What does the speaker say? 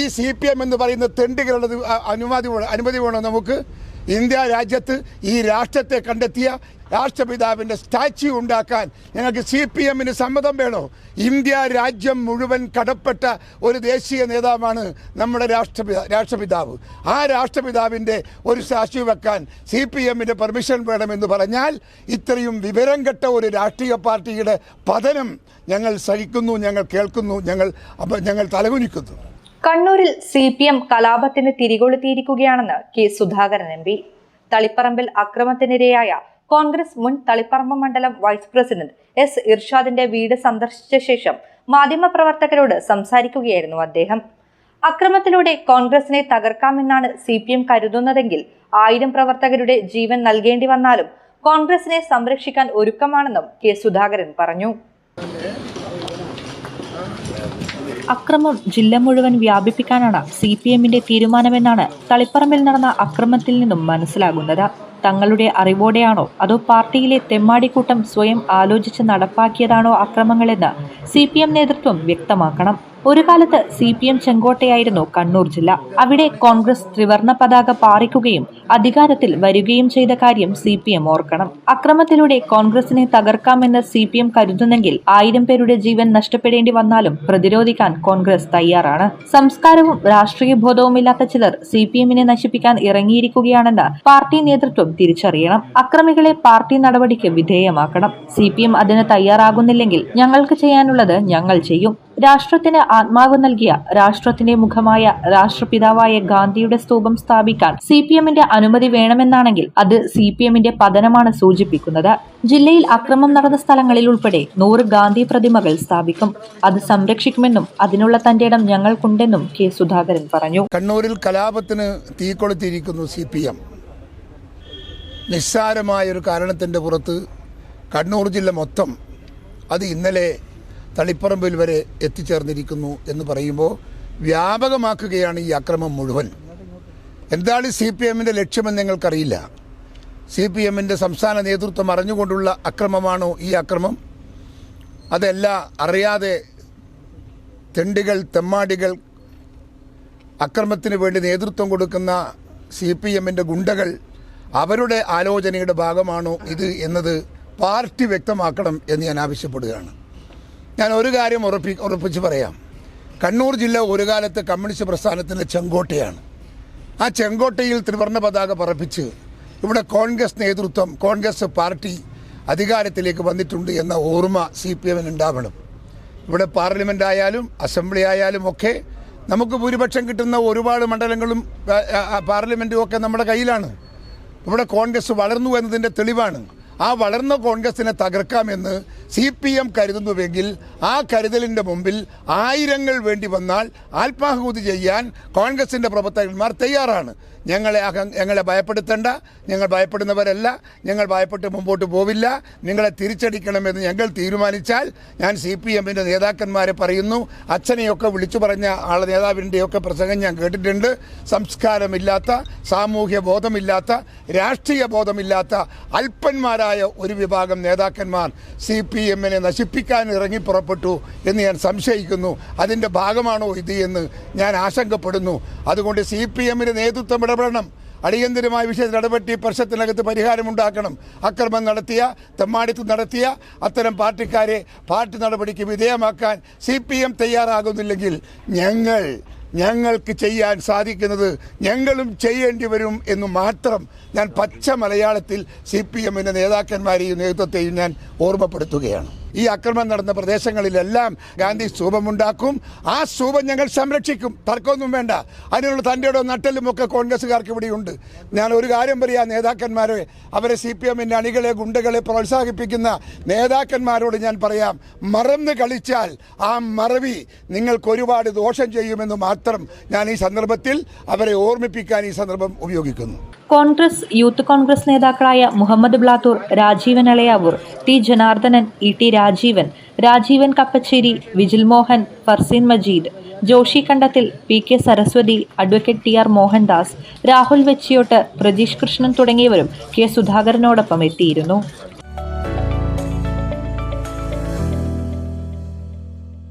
ഈ C P M എന്ന് പറയുന്ന തെണ്ടുകളുടെ അനുമതി അനുമതി വേണോ നമുക്ക്. ഇന്ത്യ രാജ്യത്ത് ഈ രാഷ്ട്രത്തെ കണ്ടെത്തിയ രാഷ്ട്രപിതാവിന്റെ സ്റ്റാച്യു ഉണ്ടാക്കാൻ ഞങ്ങൾക്ക് സി പി എമ്മിന് സമ്മതം വേണോ? ഇന്ത്യ രാജ്യം മുഴുവൻ കടപ്പെട്ട ഒരു ദേശീയ നേതാവാണ് നമ്മുടെ രാഷ്ട്രപിതാ രാഷ്ട്രപിതാവ്. ആ രാഷ്ട്രപിതാവിന്റെ ഒരു സ്റ്റാച്യു വെക്കാൻ സി പി എമ്മിന്റെ പെർമിഷൻ വേണമെന്ന് പറഞ്ഞാൽ ഇത്രയും വിവരം കെട്ട ഒരു രാഷ്ട്രീയ പാർട്ടിയുടെ പതനം ഞങ്ങൾ സഹിക്കുന്നു ഞങ്ങൾ കേൾക്കുന്നു ഞങ്ങൾ ഞങ്ങൾ തലകുനിക്കുന്നു. കണ്ണൂരിൽ സി പി എം കലാപത്തിന് തിരികൊളുത്തിയിരിക്കുകയാണെന്ന് കെ സുധാകരൻ എം പി. തളിപ്പറമ്പിൽ അക്രമത്തിനിരയായ കോൺഗ്രസ് മുൻ തളിപ്പറമ്പ് മണ്ഡലം വൈസ് പ്രസിഡന്റ് എസ് ഇർഷാദിന്റെ വീട് സന്ദർശിച്ച ശേഷം മാധ്യമപ്രവർത്തകരോട് സംസാരിക്കുകയായിരുന്നു അദ്ദേഹം. അക്രമത്തിലൂടെ കോൺഗ്രസിനെ തകർക്കാമെന്നാണ് സി പി എം കരുതുന്നതെങ്കിൽ ആയിരം പ്രവർത്തകരുടെ ജീവൻ നൽകേണ്ടി വന്നാലും കോൺഗ്രസിനെ സംരക്ഷിക്കാൻ ഒരുക്കമാണെന്നും കെ സുധാകരൻ പറഞ്ഞു. അക്രമം ജില്ല മുഴുവൻ വ്യാപിപ്പിക്കാനാണ് സി പി എമ്മിന്റെ തീരുമാനമെന്നാണ് തളിപ്പറമ്പിൽ നടന്ന അക്രമത്തിൽ നിന്നും മനസ്സിലാകുന്നത്. തങ്ങളുടെ അറിവോടെയാണോ അതോ പാർട്ടിയിലെ തെമ്മാടിക്കൂട്ടം സ്വയം ആലോചിച്ച് നടപ്പാക്കിയതാണോ അക്രമങ്ങളെന്ന് സി പി എം നേതൃത്വം വ്യക്തമാക്കണം. ഒരു കാലത്ത് സി പി എം ചെങ്കോട്ടയായിരുന്നു കണ്ണൂർ ജില്ല. അവിടെ കോൺഗ്രസ് ത്രിവർണ പതാക പാറിക്കുകയും അധികാരത്തിൽ വരികയും ചെയ്ത കാര്യം സി പി എം ഓർക്കണം. അക്രമത്തിലൂടെ കോൺഗ്രസിനെ തകർക്കാമെന്ന് സി പി എം കരുതുന്നെങ്കിൽ ആയിരം പേരുടെ ജീവൻ നഷ്ടപ്പെടേണ്ടി വന്നാലും പ്രതിരോധിക്കാൻ കോൺഗ്രസ് തയ്യാറാണ്. സംസ്കാരവും രാഷ്ട്രീയ ബോധവുമില്ലാത്ത ചിലർ സി പി എമ്മിനെ നശിപ്പിക്കാൻ ഇറങ്ങിയിരിക്കുകയാണെന്ന് പാർട്ടി നേതൃത്വം തിരിച്ചറിയണം. അക്രമികളെ പാർട്ടി നടപടിക്ക് വിധേയമാക്കണം. സി പി എം അതിന് തയ്യാറാകുന്നില്ലെങ്കിൽ ഞങ്ങൾക്ക് ചെയ്യാനുള്ളത് ഞങ്ങൾ ചെയ്യും. രാഷ്ട്രത്തിന് ആത്മാവ് നൽകിയ രാഷ്ട്രത്തിന്റെ മുഖമായ രാഷ്ട്രപിതാവായ ഗാന്ധിയുടെ സ്തൂപം സ്ഥാപിക്കാൻ സി പി എമ്മിന്റെ അനുമതി വേണമെന്നാണെങ്കിൽ അത് സി പി എമ്മിന്റെ പതനമാണ് സൂചിപ്പിക്കുന്നത്. ജില്ലയിൽ അക്രമം നടന്ന സ്ഥലങ്ങളിൽ ഉൾപ്പെടെ നൂറ് ഗാന്ധി പ്രതിമകൾ സ്ഥാപിക്കും. അത് സംരക്ഷിക്കുമെന്നും അതിനുള്ള തന്റെ ഇടം ഞങ്ങൾക്കുണ്ടെന്നും കെ സുധാകരൻ പറഞ്ഞു. കണ്ണൂരിൽ കലാപത്തിന് തീക്കൊളുത്തിയിരിക്കുന്നു സി പി എം നിസ്സാരമായ ഒരു കാരണത്തിന്റെ പുറത്ത് കണ്ണൂർ ജില്ല മൊത്തം അത് ഇന്നലെ തളിപ്പറമ്പിൽ വരെ എത്തിച്ചേർന്നിരിക്കുന്നു എന്ന് പറയുമ്പോൾ വ്യാപകമാക്കുകയാണ് ഈ അക്രമം മുഴുവൻ. എന്താണ് സി പി എമ്മിന്റെ ലക്ഷ്യമെന്ന് നിങ്ങൾക്കറിയില്ല. സി പി എമ്മിന്റെ സംസ്ഥാന നേതൃത്വം അറിഞ്ഞുകൊണ്ടുള്ള അക്രമമാണോ ഈ അക്രമം? അതല്ല അറിയാതെ തെണ്ടികൾ തെമ്മാടികൾ അക്രമത്തിന് വേണ്ടി നേതൃത്വം കൊടുക്കുന്ന സി പി എമ്മിന്റെ ഗുണ്ടകൾ അവരുടെ ആലോചനയുടെ ഭാഗമാണോ ഇത് എന്നത് പാർട്ടി വ്യക്തമാക്കണം എന്ന് ഞാൻ ആവശ്യപ്പെടുകയാണ്. ഞാൻ ഒരു കാര്യം ഉറപ്പി ഉറപ്പിച്ച് പറയാം. കണ്ണൂർ ജില്ല ഒരു കാലത്ത് കമ്മ്യൂണിസ്റ്റ് പ്രസ്ഥാനത്തിന്റെ ചെങ്കോട്ടയാണ്. ആ ചെങ്കോട്ടയിൽ ത്രിവർണ പതാക പറപ്പിച്ച് ഇവിടെ കോൺഗ്രസ് നേതൃത്വം കോൺഗ്രസ് പാർട്ടി അധികാരത്തിലേക്ക് വന്നിട്ടുണ്ട് എന്ന ഓർമ്മ സി പി എമ്മിന് ഉണ്ടാവണം. ഇവിടെ പാർലമെന്റ് ആയാലും അസംബ്ലി ആയാലും ഒക്കെ നമുക്ക് ഭൂരിപക്ഷം കിട്ടുന്ന ഒരുപാട് മണ്ഡലങ്ങളും പാർലമെന്റും ഒക്കെ നമ്മുടെ കയ്യിലാണ്. ഇവിടെ കോൺഗ്രസ് വളർന്നു എന്നതിന്റെ തെളിവാണ്. ആ വളർന്ന കോൺഗ്രസിനെ തകർക്കാമെന്ന് സി പി എം കരുതുന്നുവെങ്കിൽ ആ കരുതലിന്റെ മുമ്പിൽ ആയിരങ്ങൾ വേണ്ടി വന്നാൽ ആത്മാഹൂതി ചെയ്യാൻ കോൺഗ്രസിന്റെ പ്രവർത്തകന്മാർ തയ്യാറാണ്. ഞങ്ങളെ അഹം ഞങ്ങളെ ഭയപ്പെടുത്തേണ്ട. ഞങ്ങൾ ഭയപ്പെടുന്നവരല്ല. ഞങ്ങൾ ഭയപ്പെട്ട് മുമ്പോട്ട് പോവില്ല. നിങ്ങളെ തിരിച്ചടിക്കണമെന്ന് ഞങ്ങൾ തീരുമാനിച്ചാൽ ഞാൻ സി പി എമ്മിന്റെ നേതാക്കന്മാരെ പറയുന്നു. അച്ഛനെയൊക്കെ വിളിച്ചു പറഞ്ഞ ആളെ നേതാവിന്റെയൊക്കെ പ്രസംഗം ഞാൻ കേട്ടിട്ടുണ്ട്. സംസ്കാരമില്ലാത്ത സാമൂഹ്യ ബോധമില്ലാത്ത രാഷ്ട്രീയ ബോധമില്ലാത്ത അല്പന്മാരായ ഒരു വിഭാഗം നേതാക്കന്മാർ സി പി എമ്മിനെ നശിപ്പിക്കാൻ ഇറങ്ങി പുറപ്പെട്ടു എന്ന് ഞാൻ സംശയിക്കുന്നു. അതിന്റെ ഭാഗമാണോ ഇത് എന്ന് ഞാൻ ആശങ്കപ്പെടുന്നു. അതുകൊണ്ട് സി പി എമ്മിന് നേതൃത്വം ഇടപെടണം. അടിയന്തരമായ വിഷയത്തിൽ ഇടപെട്ടി പ്രശ്നത്തിനകത്ത് പരിഹാരമുണ്ടാക്കണം അക്രമം നടത്തിയ തെമ്മാടിത്തം നടത്തിയ അത്തരം പാർട്ടിക്കാരെ പാർട്ടി നടപടിക്ക് വിധേയമാക്കാൻ സി പി എം തയ്യാറാകുന്നില്ലെങ്കിൽ ഞങ്ങൾ ഞങ്ങൾക്ക് ചെയ്യാൻ സാധിക്കുന്നത് ഞങ്ങളും ചെയ്യേണ്ടി വരും എന്ന് മാത്രം ഞാൻ പച്ച മലയാളത്തിൽ സി പി എമ്മിന്റെ നേതാക്കന്മാരെയും നേതൃത്വത്തെയും ഞാൻ ഓർമ്മപ്പെടുത്തുകയാണ്. ഈ അക്രമം നടന്ന പ്രദേശങ്ങളിലെല്ലാം ഗാന്ധി സ്തൂപമുണ്ടാക്കും. ആ സ്തൂപം ഞങ്ങൾ സംരക്ഷിക്കും. തർക്കമൊന്നും വേണ്ട. അതിനുള്ള തന്റെയുടെ നട്ടലും ഒക്കെ കോൺഗ്രസ്സുകാർക്ക് ഇവിടെയുണ്ട് ഞാൻ ഒരു കാര്യം പറയാം നേതാക്കന്മാരെ. അവരെ സി പി എമ്മിന്റെ അണികളെ ഗുണ്ടകളെ പ്രോത്സാഹിപ്പിക്കുന്ന നേതാക്കന്മാരോട് ഞാൻ പറയാം മറന്ന് കളിച്ചാൽ ആ മറവി നിങ്ങൾക്ക് ഒരുപാട് ദോഷം ചെയ്യുമെന്ന് മാത്രം ഞാൻ ഈ സന്ദർഭത്തിൽ അവരെ ഓർമ്മിപ്പിക്കാൻ ഈ സന്ദർഭം ഉപയോഗിക്കുന്നു. കോൺഗ്രസ് യൂത്ത് കോൺഗ്രസ് നേതാക്കളായ Muhammad Blathur Rajeevan Alayavoor T Janardhanan E T Rajeevan Rajeevan Kappacheri Vijil Mohan Farseen Majeed Joshi Kandathil P K Saraswathi advocate T R Mohandas Rahul Vechiyot Prajeesh Krishnan തുടങ്ങിയവരും കെ സുധാകരനോടൊപ്പം എത്തിയിരുന്നു.